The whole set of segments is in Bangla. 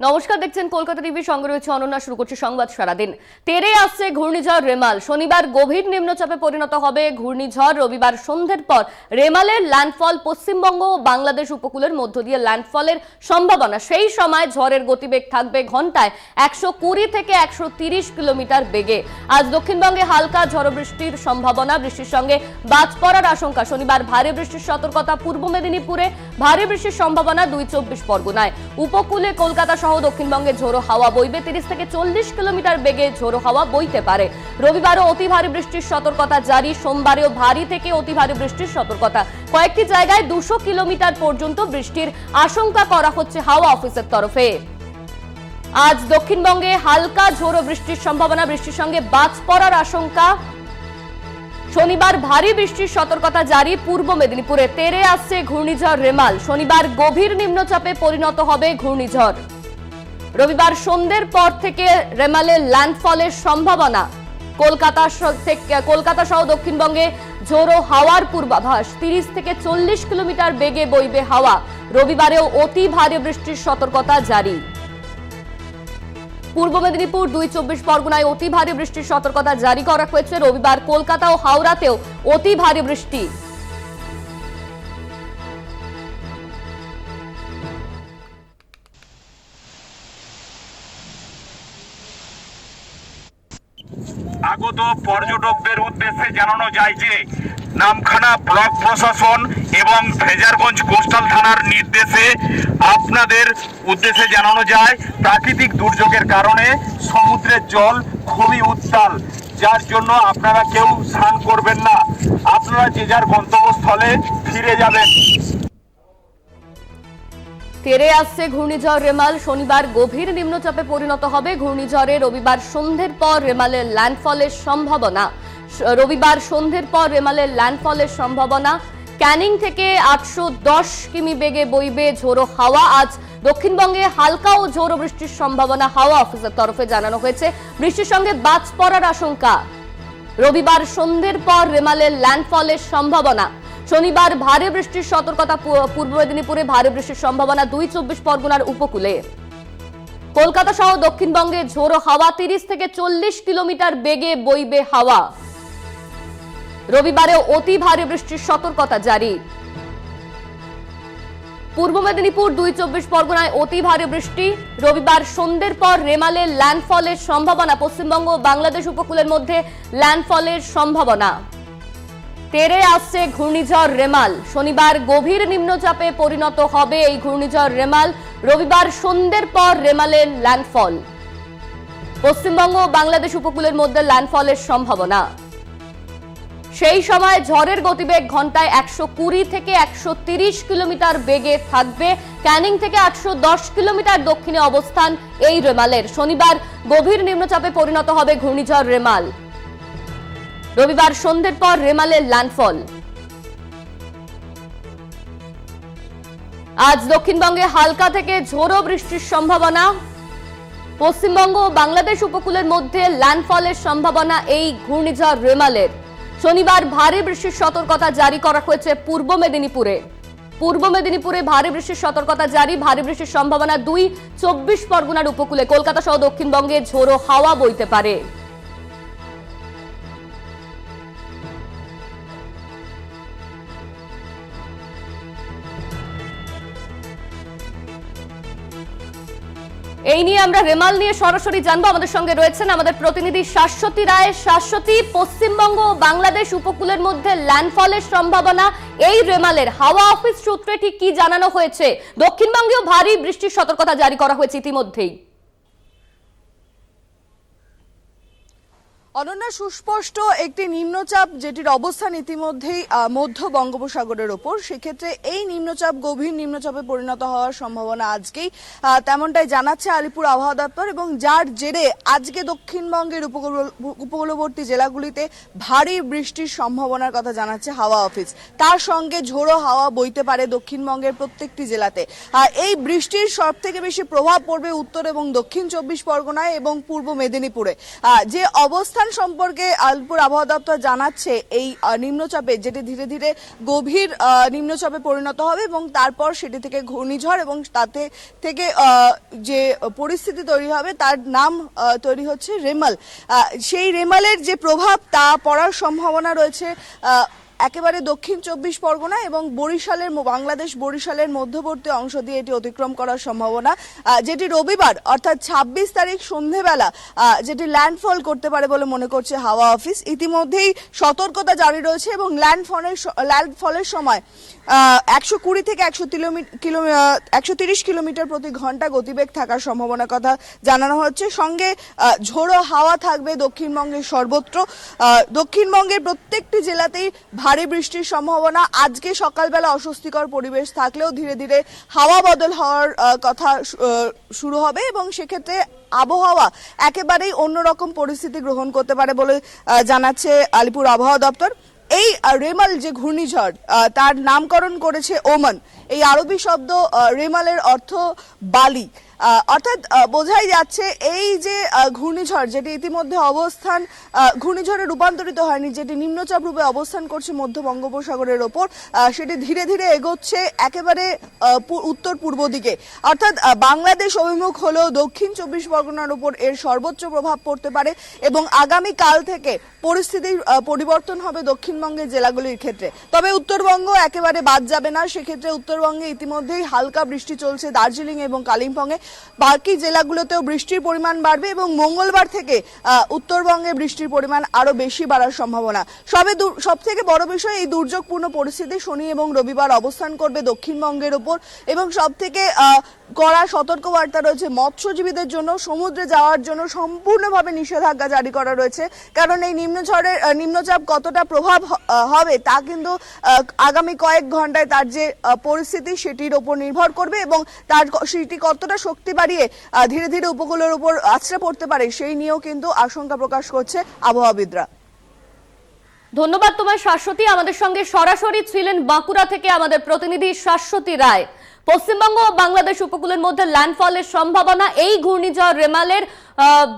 নমস্কার, দেখছেন কলকাতা টিভি, সঙ্গে রয়েছে অনন্যা, শুরু করছে সংবাদ সারাদিন। তেরে আসছে ঘূর্ণিঝড় রেমাল। শনিবার গভীর নিম্নচাপে পরিণত হবে ঘূর্ণিঝড়। রবিবার সন্ধ্যের পর রেমালের ল্যান্ডফল পশ্চিমবঙ্গ ও বাংলাদেশ উপকূলের মধ্য দিয়ে ল্যান্ডফলের সম্ভাবনা। সেই সময় ঝড়ের গতিবেগ থাকবে ঘন্টায় একশো কুড়ি থেকে একশো তিরিশ কিলোমিটার বেগে। আজ দক্ষিণবঙ্গে হালকা ঝড় বৃষ্টির সম্ভাবনা। বৃষ্টির সঙ্গে বাজ পড়ার আশঙ্কা। শনিবার ভারী বৃষ্টির সতর্কতা। পূর্ব মেদিনীপুরে ভারী বৃষ্টির সম্ভাবনা দুই চব্বিশ পরগনায়। উপকূলে কলকাতা সহ দক্ষিণবঙ্গে ঝোড়ো হাওয়া বইবে। তিরিশ থেকে চল্লিশ কিলোমিটার বেগে ঝোড়ো হাওয়া বইতে পারে। রবিবারও অতি ভারী বৃষ্টির সতর্কতা জারি। সোমবারেও ভারী থেকে অতি ভারী বৃষ্টির সতর্কতা। কয়েকটি জায়গায় দুশো কিলোমিটার পর্যন্ত বৃষ্টির আশঙ্কা করা হচ্ছে হাওয়া অফিসের তরফে। আজ দক্ষিণবঙ্গে হালকা ঝোড়ো বৃষ্টির সম্ভাবনা। বৃষ্টির সঙ্গে বাজ পড়ার আশঙ্কা। শনিবার ভারী বৃষ্টির সতর্কতা জারি। পূর্ব মেদিনীপুরে তেরে আসছে ঘূর্ণিঝড় রেমাল। শনিবার গভীর নিম্নচাপে পরিণত হবে ঘূর্ণিঝড়। রবিবার সন্ধ্যের পর থেকে রেমালে ল্যান্ডফলের সম্ভাবনা। কলকাতা কলকাতা সহ দক্ষিণবঙ্গে ঝোড়ো হাওয়ার পূর্বাভাস। তিরিশ থেকে চল্লিশ কিলোমিটার বেগে বইবে হাওয়া। রবিবারেও অতি ভারী বৃষ্টির সতর্কতা জারি। পূর্ব মেদিনীপুর দুই চব্বিশ পরগনায় অতি ভারী বৃষ্টির সতর্কতা জারি করা হয়েছে। রবিবার কলকাতা ও হাওড়াতেও অতি ভারী বৃষ্টি। আগত পর্যটকদের উদ্দেশ্যে জানানো যায় যে, নামখানা ব্লক প্রশাসন এবং ফেজারগঞ্জ কোস্টাল থানার নির্দেশে আপনাদের উদ্দেশ্যে জানানো যায়, প্রাকৃতিক দুর্যোগের কারণে সমুদ্রের জল খুবই উত্তাল, যার জন্য আপনারা কেউ স্নান করবেন না। আপনারা যে যার গন্তব্যস্থলে ফিরে যাবেন। তেরে আসছে ঘূর্ণিঝড় রেমাল। শনিবার গভীর নিম্নচাপে পরিণত হবে ঘূর্ণিঝড়ে। রবিবার সন্ধ্যের পর রেমালের ল্যান্ডফলের সম্ভাবনা। রবিবার সন্ধ্যের পর রেমালের ল্যান্ডফলের সম্ভাবনা। ক্যানিং থেকে আটশো দশ কিমি বেগে বইবে ঝোড়ো হাওয়া। আজ দক্ষিণবঙ্গে হালকা ও ঝোড়ো বৃষ্টির সম্ভাবনা হাওয়া অফিসের তরফে জানানো হয়েছে। বৃষ্টির সঙ্গে বাজ পড়ার আশঙ্কা। রবিবার সন্ধ্যের পর রেমালের ল্যান্ডফলের সম্ভাবনা। শনিবার ভারী বৃষ্টির সতর্কতা পূর্ব মেদিনীপুরে ভারী বৃষ্টির সম্ভাবনা দুই চব্বিশ পরগনার উপকূলে। কলকাতা সহ দক্ষিণবঙ্গে ঝোড়ো হাওয়া, তিরিশ থেকে চল্লিশ কিলোমিটার বেগে বইবে হাওয়া। রবিবারে অতি ভারী বৃষ্টির সতর্কতা জারি। পূর্ব মেদিনীপুর দুই চব্বিশ পরগনায় অতি ভারী বৃষ্টি। রবিবার সন্ধ্যের পর রেমালে ল্যান্ডফলের সম্ভাবনা, পশ্চিমবঙ্গ বাংলাদেশ উপকূলের মধ্যে ল্যান্ডফলের সম্ভাবনা। তেরে আসছে ঘূর্ণিঝড় রেমাল। শনিবার গভীর নিম্নচাপে পরিণত হবে এই ঘূর্ণিঝড় রেমাল। রবিবার সন্ধ্যের পর রেমালের ল্যান্ডফল পশ্চিমবঙ্গ ও বাংলাদেশ উপকূলের মধ্যে ল্যান্ডফলের সম্ভাবনা। সেই সময় ঝড়ের গতিবেগ ঘন্টায় একশো কুড়ি থেকে একশো তিরিশ কিলোমিটার বেগে থাকবে। ক্যানিং থেকে আটশো দশ কিলোমিটার দক্ষিণে অবস্থান এই রেমালের। শনিবার গভীর নিম্নচাপে পরিণত হবে ঘূর্ণিঝড় রেমাল। রবিবার সন্ধ্যের পর রেমালের ল্যান্ডফল। আজ দক্ষিণবঙ্গে হালকা থেকে ঝোড়ো বৃষ্টির সম্ভাবনা। পশ্চিমবঙ্গ ও বাংলাদেশ উপকূলের মধ্যে ল্যান্ডফলের সম্ভাবনা এই ঘূর্ণিঝড় রেমালের। শনিবার ভারী বৃষ্টির সতর্কতা জারি করা হয়েছে পূর্ব মেদিনীপুরে। পূর্ব মেদিনীপুরে ভারী বৃষ্টির সতর্কতা জারি, ভারী বৃষ্টির সম্ভাবনা দুই, চব্বিশ পরগনার উপকূলে। কলকাতা সহ দক্ষিণবঙ্গে ঝোড়ো হাওয়া বইতে পারে। এই নিয়ে আমরা রেমাল নিয়ে সরাসরি জানব। আমাদের সঙ্গে রয়েছেন আমাদের প্রতিনিধি শাশ্বতী রায়। শাশ্বতী, পশ্চিমবঙ্গ বাংলাদেশ উপকূলের মধ্যে ল্যান্ডফলের সম্ভাবনা এই রেমালের হাওয়া অফিস সূত্রে ঠিক কি জানানো হয়েছে? দক্ষিণবঙ্গেও ভারী বৃষ্টির সতর্কতা জারি করা হয়েছে ইতিমধ্যেই। অনন্যা, সুস্পষ্ট একটি নিম্নচাপ যেটির অবস্থান ইতিমধ্যেই মধ্য বঙ্গোপসাগরের ওপর। সেক্ষেত্রে এই নিম্নচাপ গভীর নিম্নচাপে পরিণত হওয়ার সম্ভাবনা আজকেই তেমনটাই জানাচ্ছে আলিপুর আবহাওয়া দপ্তর এবং যার জেরে আজকে দক্ষিণবঙ্গের উপকূল, উপকূলবর্তী জেলাগুলিতে ভারী বৃষ্টির সম্ভাবনার কথা জানাচ্ছে হাওয়া অফিস। তার সঙ্গে ঝোড়ো হাওয়া বইতে পারে দক্ষিণবঙ্গের প্রত্যেকটি জেলাতে। এই বৃষ্টির সব থেকে বেশি প্রভাব পড়বে উত্তর এবং দক্ষিণ চব্বিশ পরগনায় এবং পূর্ব মেদিনীপুরে। যে অবস্থানে অবস্থান সম্পর্কে আলপুর আবহাওয়া দপ্তর জানাচ্ছে, এই নিম্নচাপে যেটি ধীরে ধীরে গভীর নিম্নচাপে পরিণত হবে এবং তারপর সেটি থেকে ঘূর্ণিঝড় এবং তাতে থেকে যে পরিস্থিতি তৈরি হবে তার নাম তৈরি হচ্ছে রেমাল। সেই রেমালের যে প্রভাব তা পড়ার সম্ভাবনা রয়েছে একেবারে দক্ষিণ চব্বিশ পরগনা এবং বরিশালের বাংলাদেশ বরিশালের মধ্যবর্তী অংশ দিয়ে এটি অতিক্রম করার সম্ভাবনা। যেটি রবিবার, অর্থাৎ ছাব্বিশ তারিখ সন্ধেবেলা যেটি ল্যান্ডফল করতে পারে বলে মনে করছে হাওয়া অফিস। ইতিমধ্যেই সতর্কতা জারি রয়েছে এবং ল্যান্ডফলের ল্যান্ডফলের সময় একশো কুড়ি থেকে একশো কিলো একশো তিরিশ কিলোমিটার প্রতি ঘণ্টা গতিবেগ থাকার সম্ভাবনার কথা জানানো হচ্ছে। সঙ্গে ঝোড়ো হাওয়া থাকবে দক্ষিণবঙ্গের সর্বত্র। দক্ষিণবঙ্গের প্রত্যেকটি জেলাতেই ভারী বৃষ্টির সম্ভাবনা। আজকে সকালবেলা অস্বস্তিকর পরিবেশ থাকলেও ধীরে ধীরে হাওয়া বদল হওয়ার কথা শুরু হবে এবং সেক্ষেত্রে আবহাওয়া একেবারেই অন্যরকম পরিস্থিতি গ্রহণ করতে পারে বলে জানাচ্ছে আলিপুর আবহাওয়া দপ্তর। এই রেমাল যে ঘূর্ণিঝড় তার নামকরণ করেছে ওমান। এই আরবি শব্দ রেমালের অর্থ বালি। অর্থাৎ বোঝাই যাচ্ছে এই যে ঘূর্ণিঝড় যেটি ইতিমধ্যে অবস্থান ঘূর্ণিঝড়ে রূপান্তরিত হয়নি, যেটি নিম্নচাপ রূপে অবস্থান করছে মধ্য বঙ্গোপসাগরের ওপর সেটি ধীরে ধীরে এগোচ্ছে একেবারে উত্তর পূর্ব দিকে। অর্থাৎ বাংলাদেশ অভিমুখ হলেও দক্ষিণ চব্বিশ পরগনার উপর এর সর্বোচ্চ প্রভাব পড়তে পারে এবং আগামী কাল থেকে পরিস্থিতির পরিবর্তন হবে দক্ষিণবঙ্গের জেলাগুলির ক্ষেত্রে। তবে উত্তরবঙ্গ একেবারে বাদ যাবে না, সেক্ষেত্রে উত্তরবঙ্গে ইতিমধ্যেই হালকা বৃষ্টি চলছে দার্জিলিং এবং কালিম্পংয়ে। বাকি জেলাগুলোতেও বৃষ্টির পরিমাণ বাড়বে এবং মঙ্গলবার থেকে উত্তরবঙ্গে বৃষ্টির পরিমাণ আরও বেশি বাড়ার সম্ভাবনা। সবে সব থেকে বড় বিষয় এই দুর্যোগপূর্ণ পরিস্থিতি শনি এবং রবিবার অবস্থান করবে দক্ষিণবঙ্গের ওপর এবং সব থেকে কড়া সতর্কবার্তা রয়েছে মৎস্যজীবীদের জন্য। সমুদ্রে যাওয়ার জন্য সম্পূর্ণভাবে নিষেধাজ্ঞা জারি করা রয়েছে। কারণ এই নিম্নঝড়ের নিম্নচাপ কতটা প্রভাব হবে তা কিন্তু আগামী কয়েক ঘন্টায় তার যে আহ, পরিস্থিতি সেটির ওপর নির্ভর করবে এবং তার সেটি কতটা শক্তি বাড়িয়ে ধীরে ধীরে উপকূলের উপর আছড়ে পড়তে পারে, সেই নিয়েও কিন্তু আশঙ্কা প্রকাশ করছে আবহাওয়াবিদরা। ধন্যবাদ তোমার শাশ্বতী। আমাদের সঙ্গে সরাসরি ছিলেন বাঁকুড়া থেকে আমাদের প্রতিনিধি শাশ্বতী রায়। পশ্চিমবঙ্গ ও বাংলাদেশ উপকূলের মধ্যে ল্যান্ডফলের সম্ভাবনা, এই ঘূর্ণিঝড় রেমালের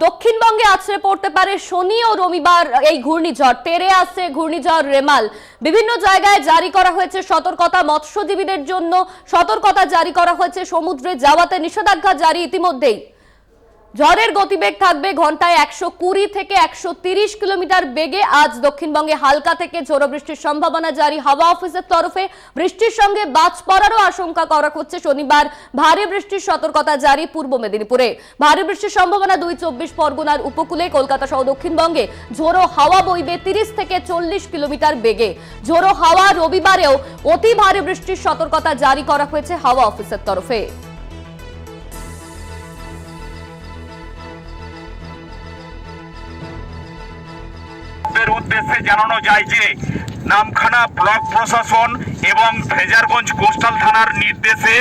দক্ষিণবঙ্গে আছড়ে পড়তে পারে শনি ও রবিবার এই ঘূর্ণিঝড় টেরে আসছে ঘূর্ণিঝড় রেমাল। বিভিন্ন জায়গায় জারি করা হয়েছে সতর্কতা, মৎস্যজীবীদের জন্য সতর্কতা জারি করা হয়েছে, সমুদ্রে যাওয়াতে নিষেধাজ্ঞা জারি ইতিমধ্যেই। ঝড়ের গতিবেগ থাকবে ঘন্টায় একশো কুড়ি থেকে একশো তিরিশ কিলোমিটার বেগে। আজ দক্ষিণবঙ্গে হালকা থেকে ঝোড়ো বৃষ্টির সম্ভাবনা জারি। হাওয়া অফিসের তরফে বৃষ্টির সঙ্গে বাজ পড়ারও আশঙ্কা করা হচ্ছে। শনিবার ভারী বৃষ্টির সতর্কতা জারি পূর্ব মেদিনীপুরে। ভারী বৃষ্টির সম্ভাবনা দুই চব্বিশ পরগনার উপকূলে। কলকাতা সহ দক্ষিণবঙ্গে ঝোড়ো হাওয়া বইবে তিরিশ থেকে চল্লিশ কিলোমিটার বেগে। ঝোড়ো হাওয়া রবিবারেও অতি ভারী বৃষ্টির সতর্কতা জারি করা হয়েছে হাওয়া অফিসের তরফে। উদ্দেশ্যে জানানো যায় যে, নামখানা ব্লক প্রশাসন এবং ফেজারগঞ্জ কোস্টাল থানার নির্দেশে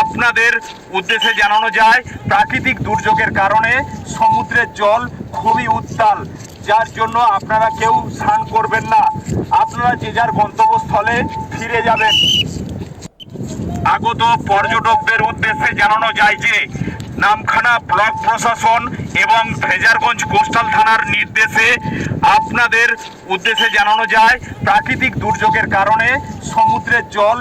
আপনাদের উদ্দেশ্যে জানানো যায়, প্রাকৃতিক দুর্যোগের কারণে সমুদ্রের জল খুবই উত্তাল, যার জন্য আপনারা কেউ স্নান করবেন না। আপনারা যে যার গন্তব্যস্থলে ফিরে যাবেন। আগত পর্যটকদের উদ্দেশ্যে জানানো যায় যে নামখানা ব্লক প্রশাসন এবং ভেজারগঞ্জ কোস্টাল থানার নির্দেশে আপনাদের উদ্দেশ্যে জানানো যায়, প্রাকৃতিক দুর্যোগের কারণে সমুদ্রের জল